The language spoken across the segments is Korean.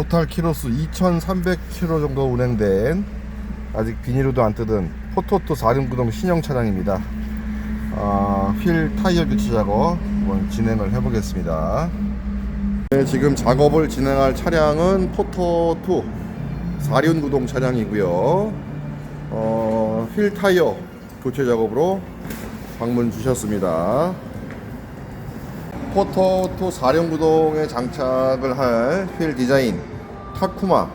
토탈 키로수 2,300km 정도 운행된 아직 비닐로도 안 뜯은 포토토 4륜구동 신형 차량입니다. 아, 휠 타이어 교체 작업 한번 진행을 해보겠습니다. 네, 지금 작업을 진행할 차량은 포토2 4륜구동 차량이고요. 어, 휠 타이어 교체 작업으로 방문 주셨습니다. 포토2 4륜구동에 장착을 할 휠 디자인 타쿠마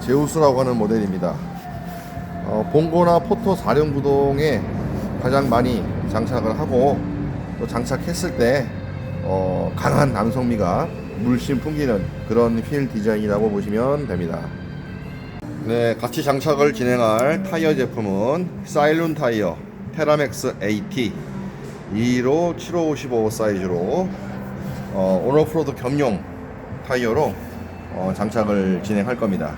제우스라고 하는 모델입니다. 어, 봉고나 포토 4륜구동에 가장 많이 장착을 하고 또 장착했을 때 어, 강한 남성미가 물씬 풍기는 그런 휠 디자인이라고 보시면 됩니다. 네, 같이 장착을 진행할 타이어 제품은 사일룬 타이어 테라맥스 AT 2로 7555 사이즈로 어, 온오프로드 겸용 타이어로 어, 장착을 진행할 겁니다.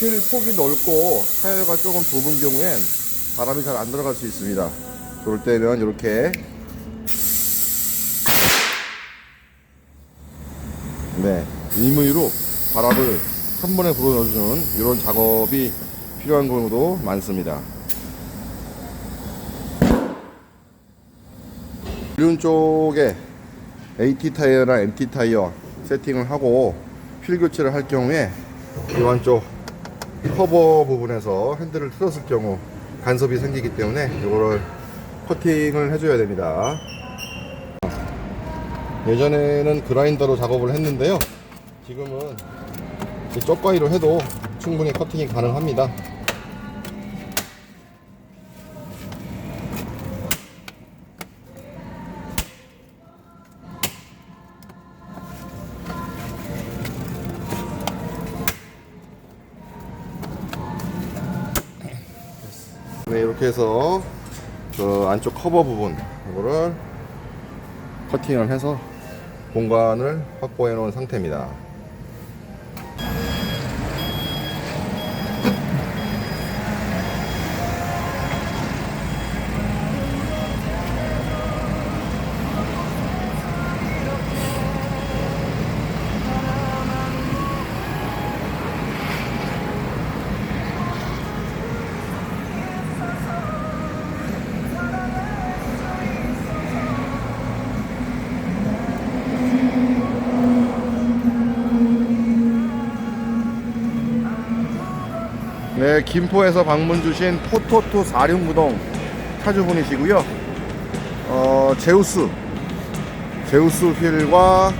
휠 폭이 넓고 타이어가 조금 좁은 경우엔 바람이 잘 안 들어갈 수 있습니다. 그럴 때는 이렇게 네 임의로 바람을 한 번에 불어넣어주는 이런 작업이 필요한 경우도 많습니다. 이륜 쪽에 AT 타이어나 MT 타이어 세팅을 하고 휠 교체를 할 경우에 이완 쪽 커버 부분에서 핸들을 틀었을 경우 간섭이 생기기 때문에 이거를 커팅을 해줘야 됩니다. 예전에는 그라인더로 작업을 했는데요. 지금은 이 쪽가위로 해도 충분히 커팅이 가능합니다. 네, 이렇게 해서 그 안쪽 커버 부분 이거를 커팅을 해서 공간을 확보해 놓은 상태입니다. 네, 김포에서 방문 주신 포토토 4륜구동 차주분이시고요. 어, 제우스, 제우스 휠과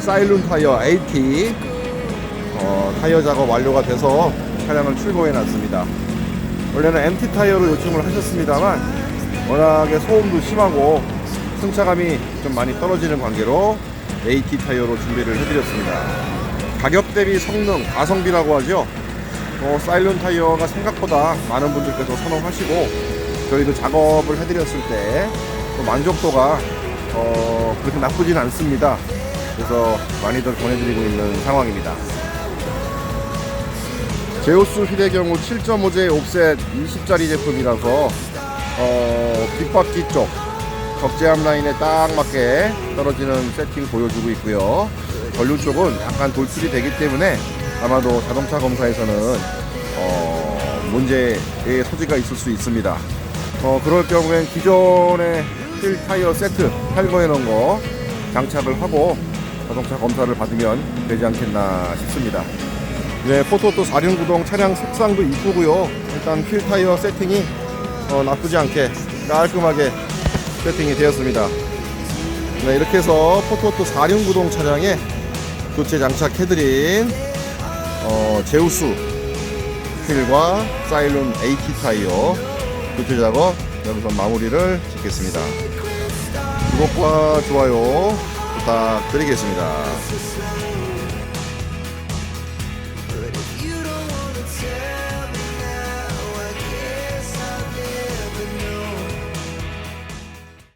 사일룬 타이어 AT 어, 타이어 작업 완료가 돼서 차량을 출고해 놨습니다. 원래는 MT 타이어로 요청을 하셨습니다만 워낙에 소음도 심하고 승차감이 좀 많이 떨어지는 관계로 AT 타이어로 준비를 해드렸습니다. 가격 대비 성능, 가성비라고 하죠. 어, 사일론 타이어가 생각보다 많은 분들께서 선호하시고 저희도 작업을 해드렸을 때 또 만족도가 어, 그렇게 나쁘진 않습니다. 그래서 많이들 보내드리고 있는 상황입니다. 제오스 휠의 경우 7.5제 옵셋 20짜리 제품이라서 어, 뒷바퀴 쪽 적재함 라인에 딱 맞게 떨어지는 세팅 보여주고 있고요. 전륜 쪽은 약간 돌출이 되기 때문에 아마도 자동차 검사에서는 어, 문제의 소지가 있을 수 있습니다. 어, 그럴 경우엔 기존의 휠 타이어 세트 탈거해 놓은 거 장착을 하고 자동차 검사를 받으면 되지 않겠나 싶습니다. 네, 포토또 4륜 구동 차량 색상도 이쁘고요. 일단 휠 타이어 세팅이 어, 나쁘지 않게 깔끔하게 세팅이 되었습니다. 네, 이렇게 해서 포토또 4륜 구동 차량에 교체 장착해드린 어, 제우스 휠과 사일론 AT 타이어 교체 작업 여기서 마무리를 짓겠습니다. 구독과 좋아요 부탁드리겠습니다.